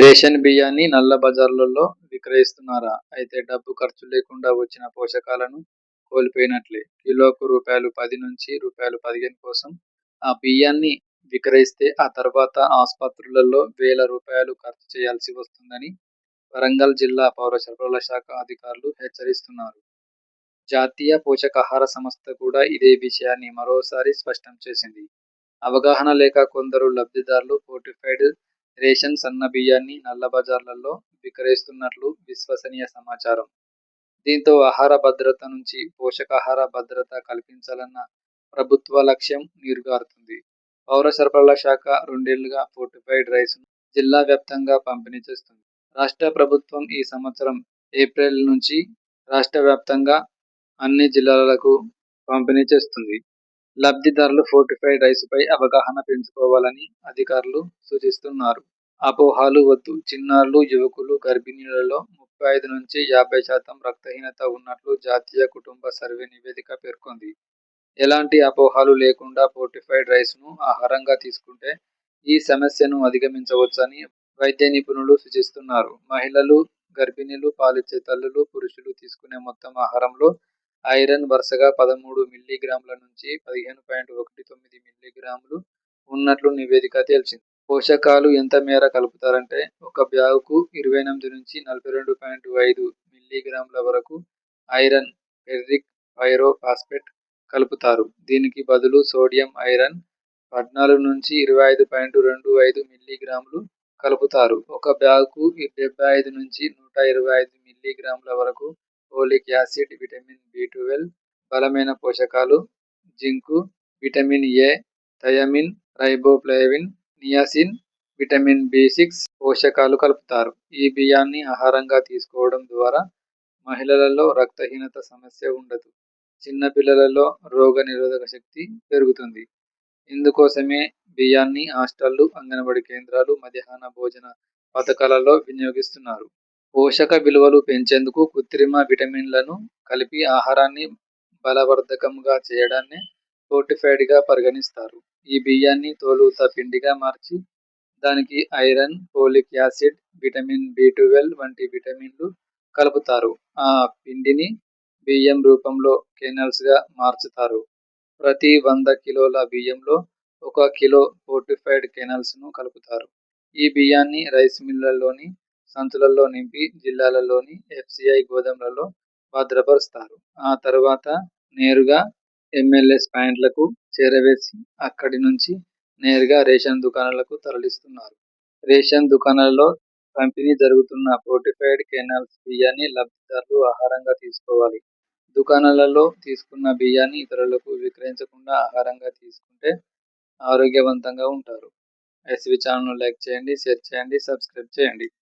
Ration బియ్యాన్ని నల్ల బజార్లలో విక్రయిస్తున్నారా? అయితే డబ్బు ఖర్చు లేకుండా వచ్చిన పోషకాలను కోల్పోయినట్లే. కిలోకు రూపాయలు పది నుంచి రూపాయలు పదిహేను కోసం ఆ బియ్యాన్ని విక్రయిస్తే ఆ తర్వాత ఆసుపత్రులలో వేల రూపాయలు ఖర్చు చేయాల్సి వస్తుందని వరంగల్ జిల్లా పౌర సరఫరాల శాఖ అధికారులు హెచ్చరిస్తున్నారు. జాతీయ పోషకాహార సంస్థ కూడా ఇదే విషయాన్ని మరోసారి స్పష్టం చేసింది. అవగాహన లేక కొందరు లబ్ధిదారులు ఫోర్టిఫైడ్ రేషన్ సన్న బియ్యాన్ని నల్ల బజార్లలో విక్రయిస్తున్నట్లు విశ్వసనీయ సమాచారం. దీంతో ఆహార భద్రత నుంచి పోషకాహార భద్రత కల్పించాలన్న ప్రభుత్వ లక్ష్యం నీరుగారుతుంది. పౌర సరఫరాల శాఖ రెండేళ్ళుగా ఫోర్టిఫైడ్ రైస్ను జిల్లా వ్యాప్తంగా పంపిణీ చేస్తుంది. రాష్ట్ర ప్రభుత్వం ఈ సంవత్సరం ఏప్రిల్ నుంచి రాష్ట్ర వ్యాప్తంగా అన్ని జిల్లాలకు పంపిణీ చేస్తుంది. లబ్ధిదారులు ఫోర్టిఫైడ్ రైస్పై అవగాహన పెంచుకోవాలని అధికారులు సూచిస్తున్నారు. అపోహలు వద్దు చిన్నారులు, యువకులు, గర్భిణీలలో ముప్పై ఐదు నుంచి యాభై శాతం రక్తహీనత ఉన్నట్లు జాతీయ కుటుంబ సర్వే నివేదిక పేర్కొంది. ఎలాంటి అపోహలు లేకుండా ఫోర్టిఫైడ్ రైస్ను ఆహారంగా తీసుకుంటే ఈ సమస్యను అధిగమించవచ్చని వైద్య నిపుణులు సూచిస్తున్నారు. మహిళలు, గర్భిణులు, పాలిచ్చే తల్లులు, పురుషులు తీసుకునే మొత్తం ఆహారంలో ఐరన్ వరుసగా పదమూడు మిల్లీగ్రాముల నుంచి పదిహేను పాయింట్ ఒకటి తొమ్మిది మిల్లీగ్రాములు ఉన్నట్లు నివేదిక తేల్చింది. పోషకాలు ఎంత మేర కలుపుతారంటే ఒక బ్యాగుకు ఇరవై ఎనిమిది నుంచి నలభై రెండు పాయింట్ ఐదు మిల్లీగ్రాముల వరకు ఐరన్, ఫెర్రిక్, పైరో ఫాస్ఫేట్ కలుపుతారు. దీనికి బదులు సోడియం ఐరన్ పద్నాలుగు నుంచి ఇరవై ఐదు పాయింట్ రెండు ఐదు మిల్లీగ్రాములు కలుపుతారు. ఒక బ్యాగుకు డెబ్బై ఐదు నుంచి నూట ఇరవై ఐదు మిల్లీగ్రాముల వరకు folic acid, vitamin B twelve, బలమైన పోషకాలు, zinc vitamin A thiamine, riboflavin niacin, vitamin B six పోషకాలు కలుపుతారు. ఈ బియ్యాన్ని ఆహారంగా తీసుకోవడం ద్వారా మహిళలలో రక్తహీనత సమస్య ఉండదు. చిన్న పిల్లలలో రోగ నిరోధక శక్తి పెరుగుతుంది. ఇందుకోసమే బియ్యాన్ని హాస్టళ్ళు, అంగన్వాడీ కేంద్రాలు, మధ్యాహ్న భోజన పథకాలలో వినియోగిస్తున్నారు. పోషక విలువలు పెంచేందుకు కృత్రిమ విటమిన్లను కలిపి ఆహారాన్ని బలవర్ధకంగా చేయడాన్ని ఫోర్టిఫైడ్గా పరిగణిస్తారు. ఈ బియ్యాన్ని తోలుత పిండిగా మార్చి దానికి iron, folic acid, vitamin B twelve వంటి విటమిన్లు కలుపుతారు. ఆ పిండిని బియ్యం రూపంలో కెనల్స్గా మార్చుతారు. ప్రతి వంద కిలోల బియ్యంలో ఒక కిలో ఫోర్టిఫైడ్ కెనల్స్ను కలుపుతారు. ఈ బియ్యాన్ని రైస్ మిల్లల్లోని సంచులలో నింపి జిల్లాలలోని ఎఫ్సిఐ గోధుమలలో భద్రపరుస్తారు. ఆ తర్వాత నేరుగా ఎంఎల్ఎస్ పాయింట్లకు చేరవేసి అక్కడి నుంచి నేరుగా రేషన్ దుకాణాలకు తరలిస్తున్నారు. రేషన్ దుకాణాలలో పంపిణీ జరుగుతున్న ఫోర్టిఫైడ్ కెనాల్స్ బియ్యాన్ని లబ్ధిదారులు ఆహారంగా తీసుకోవాలి. దుకాణాలలో తీసుకున్న బియ్యాన్ని ఇతరులకు విక్రయించకుండా ఆహారంగా తీసుకుంటే ఆరోగ్యవంతంగా ఉంటారు. ఎస్వి ఛానల్ను లైక్ చేయండి, షేర్ చేయండి, సబ్స్క్రైబ్ చేయండి.